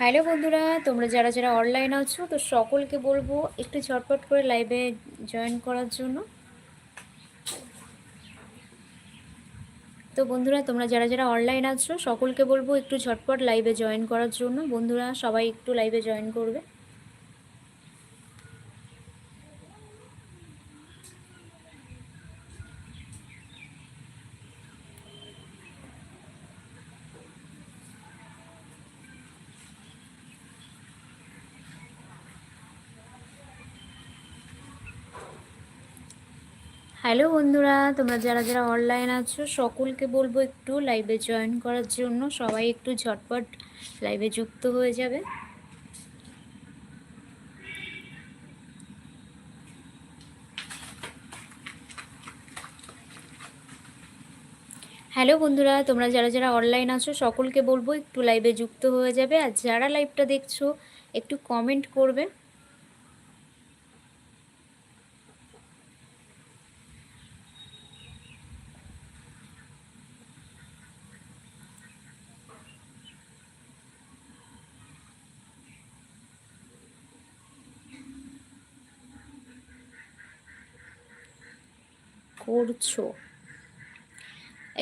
Hello বন্ধুরা, তোমরা যারা যারা অনলাইন আছো, তো সকলকে বলব একটু ঝটপট করে লাইভে জয়েন করার জন্য। তো বন্ধুরা, তোমরা যারা যারা অনলাইন আছো, সকলকে বলব একটু ঝটপট লাইভে জয়েন করার জন্য। বন্ধুরা, সবাই একটু লাইভে জয়েন করবে। হ্যালো বন্ধুরা, তোমরা যারা যারা অনলাইন আছো, সকলকে বলব একটু লাইভে জয়েন করার জন্য সবাই একটু ঝটপট লাইভে যুক্ত হয়ে যাবে। হ্যালো বন্ধুরা, তোমরা যারা যারা অনলাইন আছো, সকলকে বলব একটু লাইভে যুক্ত হয়ে যাবে। আর যারা লাইভটা দেখছ, একটু কমেন্ট করবে। করছ?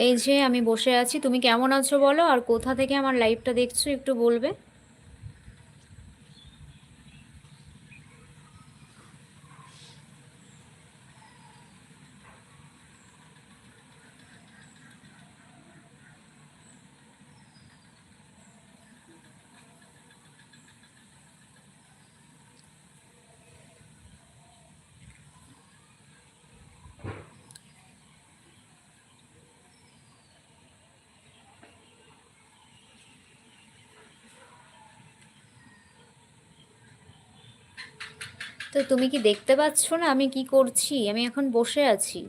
এই যে আমি বসে আছি, তুমি কেমন আছো বলো? আর কোথা থেকে আমার লাইভটা দেখছ একটু বলবে? তো তুমি কি দেখতে পাচ্ছ না আমি কি করছি? আমি এখন বসে আছি।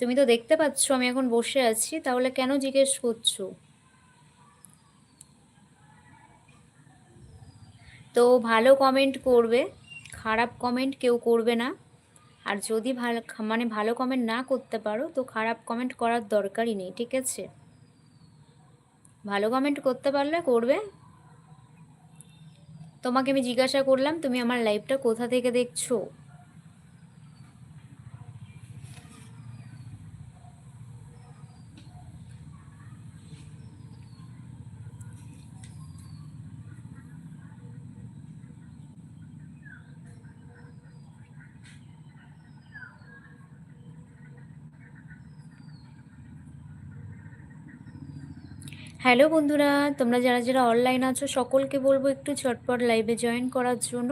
তুমি তো দেখতে পাচ্ছ আমি এখন বসে আছি, তাহলে কেন জিজ্ঞেস করছ? তো ভালো কমেন্ট করবে, খারাপ কমেন্ট কেউ করবে না। আর যদি ভালো মানে ভালো কমেন্ট না করতে পারো, তো খারাপ কমেন্ট করার দরকারই নেই, ঠিক আছে? ভালো কমেন্ট করতে পারলে করবে। তোমাকে আমি জিজ্ঞাসা করলাম তুমি আমার লাইভটা কোথা থেকে দেখছ? হ্যালো বন্ধুরা, তোমরা যারা যারা অনলাইন আছো, সকলকে বলব একটু ছটপট লাইভে জয়েন করার জন্য।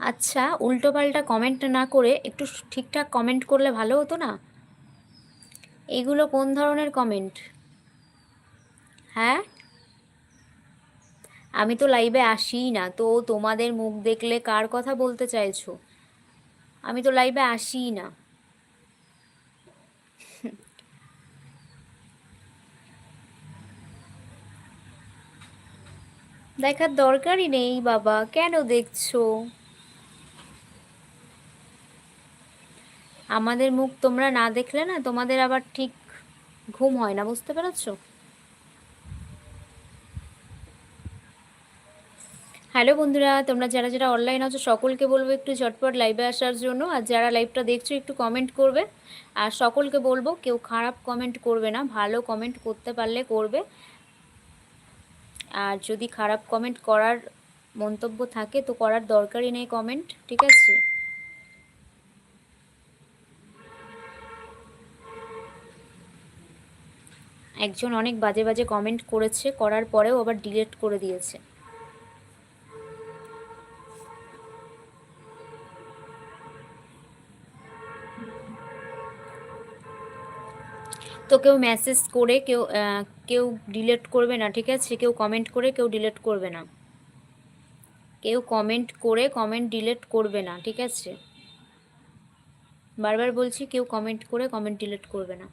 আচ্ছা উল্টোপাল্টা কমেন্ট না করে একটু ঠিকঠাক কমেন্ট করলে ভালো হতো না? এগুলো কোন ধরনের কমেন্ট হ্যাঁ? আমি তো লাইভে আসিই না, তো তোমাদের মুখ দেখলে কার কথা বলতে চাইছো? আমি তো লাইভে আসিই না। দেখার দরকারই নেই বাবা, কেন দেখছ? আমাদের মুখ তোমরা না দেখলে না, তোমাদের আবার ঠিক ঘুম হয় না, বুঝতে পেরেছ? হ্যালো বন্ধুরা, তোমরা যারা যারা অনলাইন আছো, সকলকে বলব একটু ঝটপট লাইভে আসার জন্য, আর যারা লাইভটা দেখছ, একটু কমেন্ট করবে। আর সকলকে বলব, কেউ খারাপ কমেন্ট করবে না, ভালো কমেন্ট করতে পারলে করবে। আর যদি খারাপ কমেন্ট করার মন্তব্য থাকে, তো করার দরকারই নেই কমেন্ট ঠিক আছে? একজন অনেক বাজে বাজে কমেন্ট করেছে, করার পরেও আবার ডিলেট করে দিয়েছে। তো কেউ মেসেজ করে, কেউ কেউ ডিলেট করবে না, ঠিক আছে? কেউ কমেন্ট করে, কেউ ডিলেট করবে না। কেউ কমেন্ট করে কমেন্ট ডিলেট করবে না, ঠিক আছে? বারবার বলছি, কেউ কমেন্ট করে কমেন্ট ডিলিট করবে না।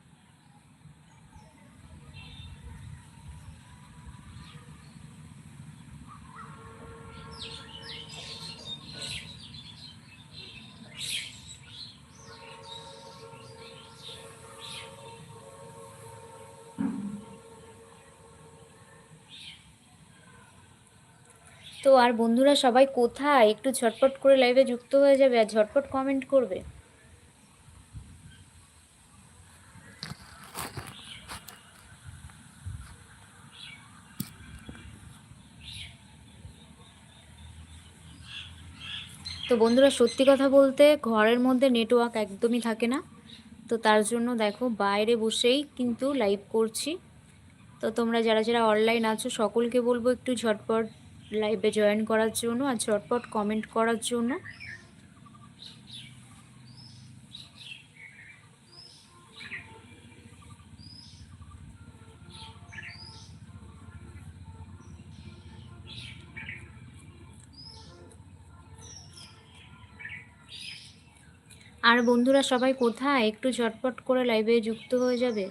তো আর বন্ধুরা সবাই কোথায়? একটু ঝটপট করে লাইভে যুক্ত হয়ে যাবে আর ঝটপট কমেন্ট করবে। তো বন্ধুরা সত্যি কথা বলতে ঘরের মধ্যে নেটওয়ার্ক একদমই থাকে না। তো তার জন্য দেখো বাইরে বসেই কিন্তু লাইভ করছি। তো তোমরা যারা যারা অনলাইন আছো, সকলকে বলব একটু ঝটপট লাইভে জয়েন করার জন্য আর ঝটপট কমেন্ট করার জন্য। আর বন্ধুরা সবাই কোথায়? একটু ঝটপট করে লাইভে যুক্ত হয়ে যাবে।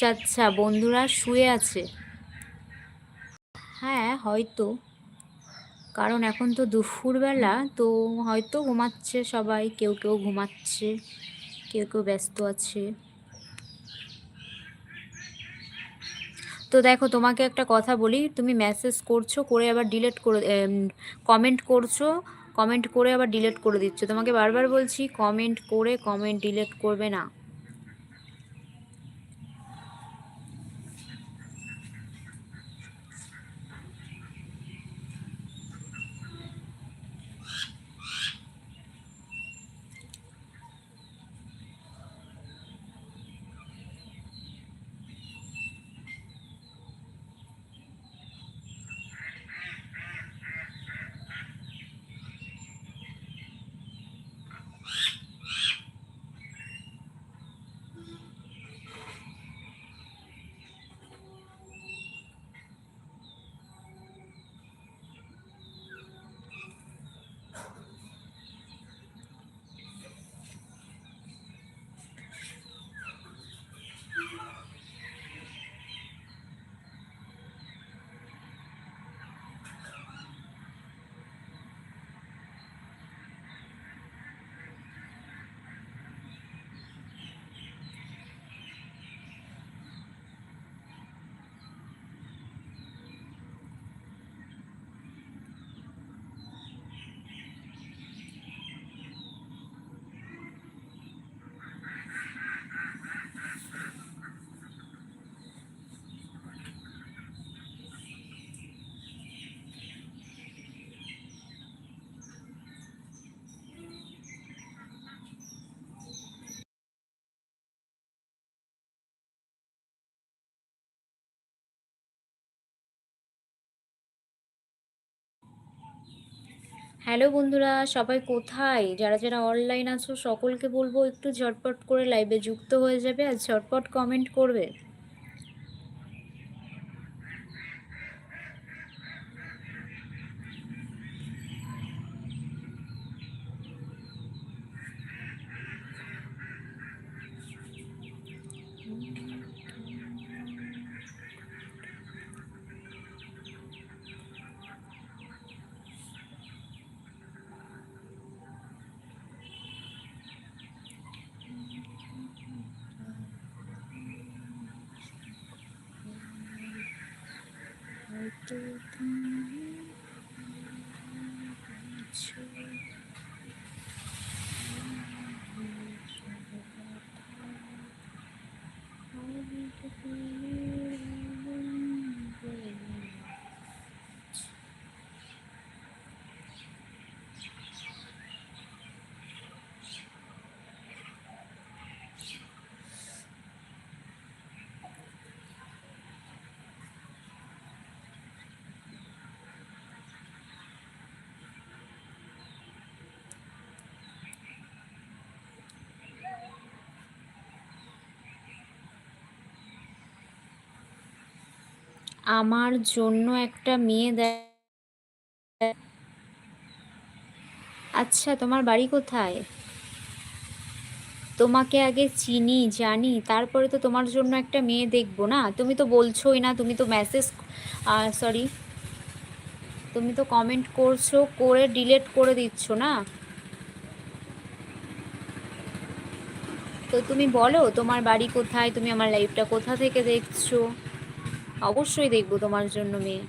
আচ্ছা আচ্ছা বন্ধুরা শুয়ে আছে। হ্যাঁ হয়তো। কারণ এখন তো দুপুরবেলা, তো হয়তো ঘুমাচ্ছে সবাই, কেউ কেউ ঘুমাচ্ছে, কেউ কেউ ব্যস্ত আছে। তো দেখো, তোমাকে একটা কথা বলি, তুমি মেসেজ করছ, করে আবার ডিলেট করে কমেন্ট করছ কমেন্ট করে আবার ডিলেট করে দিচ্ছ। তোমাকে বারবার বলছি কমেন্ট করে কমেন্ট ডিলেট করবে না। হ্যালো বন্ধুরা, সবাই কোথায়? যারা যারা অনলাইন আছো, সকলকে বলব একটু ঝটপট করে লাইভে যুক্ত হয়ে যাবে আর ঝটপট কমেন্ট করবে। হয়তো তুমি আমার জন্য একটা মেয়ে দেয় আচ্ছা তোমার বাড়ি কোথায়? তোমাকে আগে চিনি, জানি, তারপরে তো তোমার জন্য একটা মেয়ে দেখব না? তুমি তো বলছোই না, তুমি তো মেসেজ সরি তুমি তো কমেন্ট করছ, করে ডিলেট করে দিচ্ছ না? তো তুমি বলো, তোমার বাড়ি কোথায়? তুমি আমার লাইফটা কোথা থেকে দেখছ? অবশ্যই দেখব তোমার জন্য মেয়ে।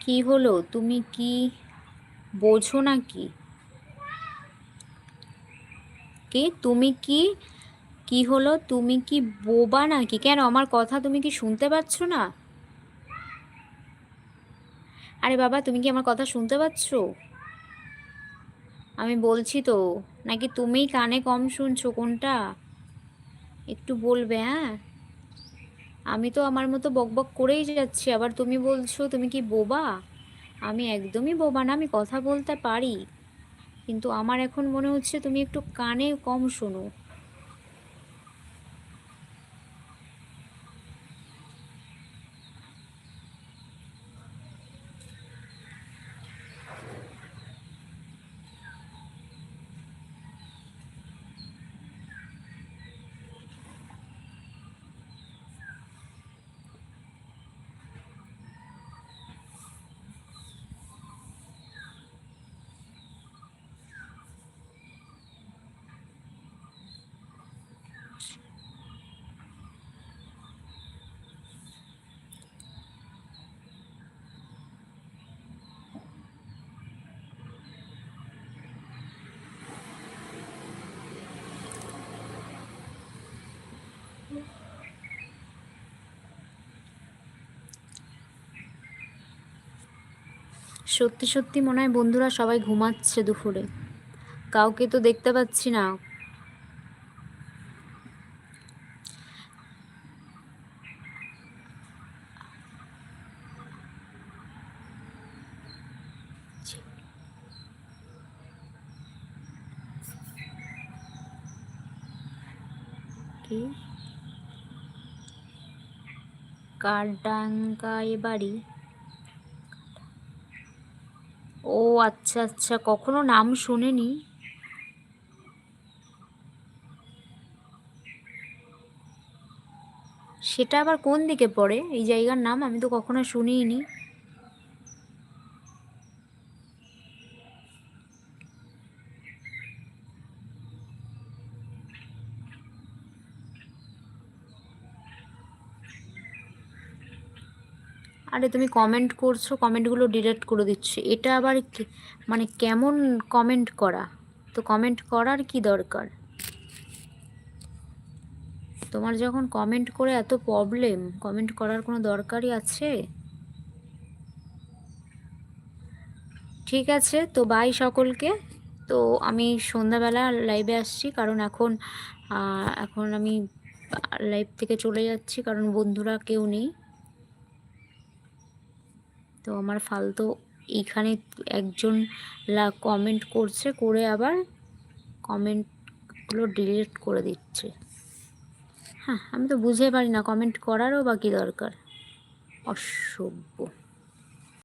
কি হলো? তুমি কি বোঝো নাকি? কে? তুমি কি কি হলো? তুমি কি বোবা নাকি? কেন? আমার কথা তুমি কি শুনতে পাচ্ছ না? আরে বাবা, তুমি কি আমার কথা শুনতে পাচ্ছ? আমি বলছি তো, নাকি তুমিই কানে কম শুনছো কোনটা? একটু বলবে হ্যাঁ? আমি তো আমার মতো বকবক করেই যাচ্ছি, আবার তুমি বলছো তুমি কি বোবা? আমি একদমই বোবা না, আমি কথা বলতে পারি। কিন্তু আমার এখন মনে হচ্ছে তুমি একটু কানে কম শোনো। সত্যি সত্যি মনে হয় বন্ধুরা সবাই ঘুমাচ্ছে দুপুরে। কাউকে তো দেখতে পাচ্ছি না। কারডাঙ্গায় বাড়ি? ও আচ্ছা আচ্ছা। কখনো নাম শুনিনি? সেটা আবার কোন দিকে পড়ে? এই জায়গার নাম আমি তো কখনো শুনিনি আরে তুমি কমেন্ট করছ কমেন্টগুলো ডিলিট করে দিচ্ছ। এটা আবার মানে কেমন কমেন্ট করা? তো কমেন্ট করার কি দরকার? তোমার যখন কমেন্ট করে এত প্রবলেম কমেন্ট করার কোনো দরকারই আছে? ঠিক আছে, তো বাই সকলকে। তো আমি সন্ধ্যাবেলা লাইভে আসছি, কারণ এখন এখন আমি লাইভ থেকে চলে যাচ্ছি, কারণ বন্ধুরা কেউ নেই। তো আমার ফালতু এখানে একজন কমেন্ট করছে, করে আবার কমেন্টগুলো ডিলিট করে দিচ্ছে। হ্যাঁ আমি তো বুঝে পারি না কমেন্ট করারও বাকি দরকার? অসভ্য।